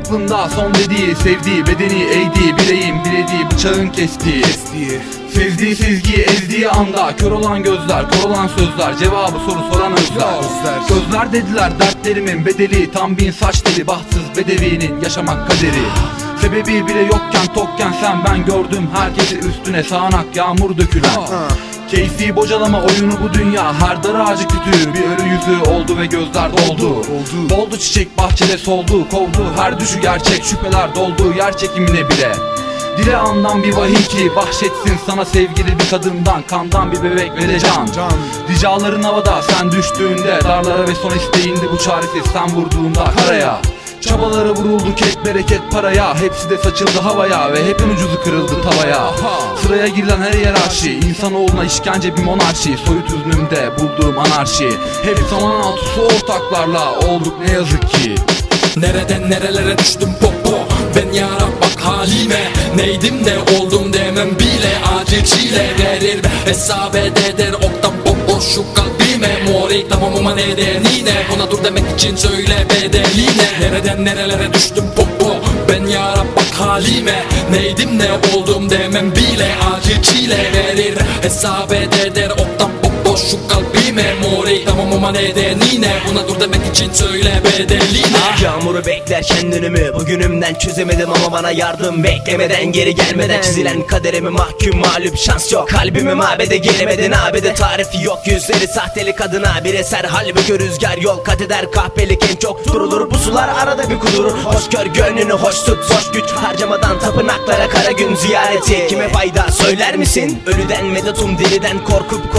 aklımda son dediği Sevdiği bedeni eğdiği Bileğim bilediği bıçağın kestiği. Kestiği. Sezdiği sezgiyi ezdiği anda Kör olan gözler kör olan sözler Cevabı soru soran özler Özler. Sözler dediler dertlerimin bedeli Tam bin saç teli bahtsız bedevinin yaşamak kaderi. Sebebi bile yokken tokken sen ben gördüm Herkesi üstüne sağanak yağmur dökülen. Keyfi bocalama oyunu bu dünya. Her dar ağacı kütüğü bir ölü yüzü oldu ve gözler doldu. Oldu. Doldu çiçek bahçede soldu kovdu. Her düşü gerçek şüpheler doldu yer çekimine bile. Dile andan bir vahiy ki bahşetsin sana sevgili bir kadından. Kandan bir bebek ve de can. Can. Ricaların havada sen düştüğünde Darlara ve son isteğinde bu çaresiz sen vurduğunda karaya Çabaları vuruldu kek bereket paraya. Hepsi de saçıldı havaya ve hepin ucuzu kırıldı tavaya. Sıraya girilen her hiyerarşi İnsanoğluna işkence bir monarşi. Soyut hüznümde bulduğum anarşi. Hep zaman altısı ortaklarla olduk ne yazık ki. Nereden nerelere düştüm popo? Ben yara bak halime. Neydim ne oldum demem bile. Acı çile verir Hesap eder oktan popo. Şu kalbime Mori tamamıma nedenine Buna dur demek için söyle bedeline Nereden nerelere düştüm popo? Ben yara bak halime. Neydim ne oldum demem bile. Acı çile verir Hesap eder oktan popo şu kalbime Mori tamamıma nedenine Buna dur demek için söyle bedeline Yağmuru beklerken dönümü Bugünümden çözemedim ama bana yardım Beklemeden geri gelmeden Çizilen kaderimi mahkum mağlup şans yok. Kalbimi mabede gelemedin abide Tarifi yok. Yüzleri sahteli kadına Bir eser halbuki rüzgar yol kat eder. Kahpelik en çok durulur Bu sular arada bir kudurur Hoş gör gönlünü hoş tut Boş güç harcamadan tapınaklara kara gün ziyareti. Kime fayda söyler misin? Ölüden medatum deliden korkup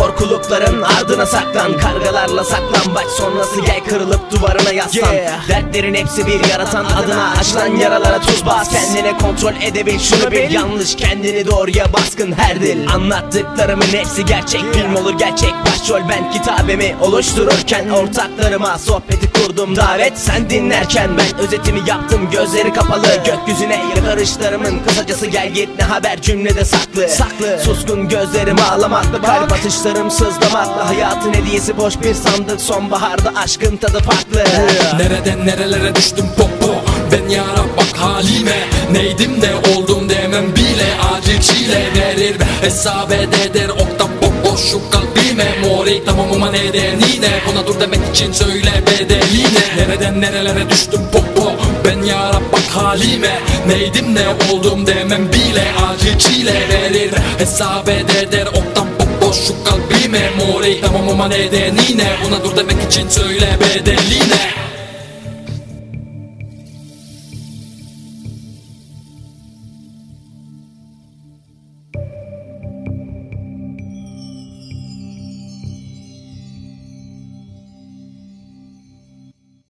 korkulukların ardına saklan. Kargalarla saklambaç sonrası gel kırılıp duvarına yaslan. Dertlerin hepsi bir yaratan adına açılan yaralara tuz bas. Kendine kontrol edebil şunu bil. Yanlış kendini doğruya baskın her dil. Anlattıklarımın hepsi gerçek. Film olur gerçek Başrol. Ben kitabemi oluştururken Ortaklarıma sohbeti kurdum. Davet Sen dinlerken ben özetimi yaptım. Gözleri kapalı Gökyüzüne yakarışlarımın kısacası gel git. Ne haber cümlede saklı. Saklı. Suskun gözlerim ağlamakla kalp atışlarım sızlamakla Hayatın hediyesi boş bir sandık. Sonbaharda aşkın tadı farklı. Nereden nerelere düştüm popo Ben yara bak halime. Neydim ne oldum demem bile. Acı çile verir Hesap eder. Oktan popo şu kalbime. Mori tamamıma nedenine Buna dur demek için söyle bedeline Nereden nerelere düştüm popo Ben yara bak halime. Neydim ne oldum demem bile. Acı çile verir Hesap eder. Oktan popo şu kalbime Mori tamamıma nedenine Buna dur demek için söyle bedeline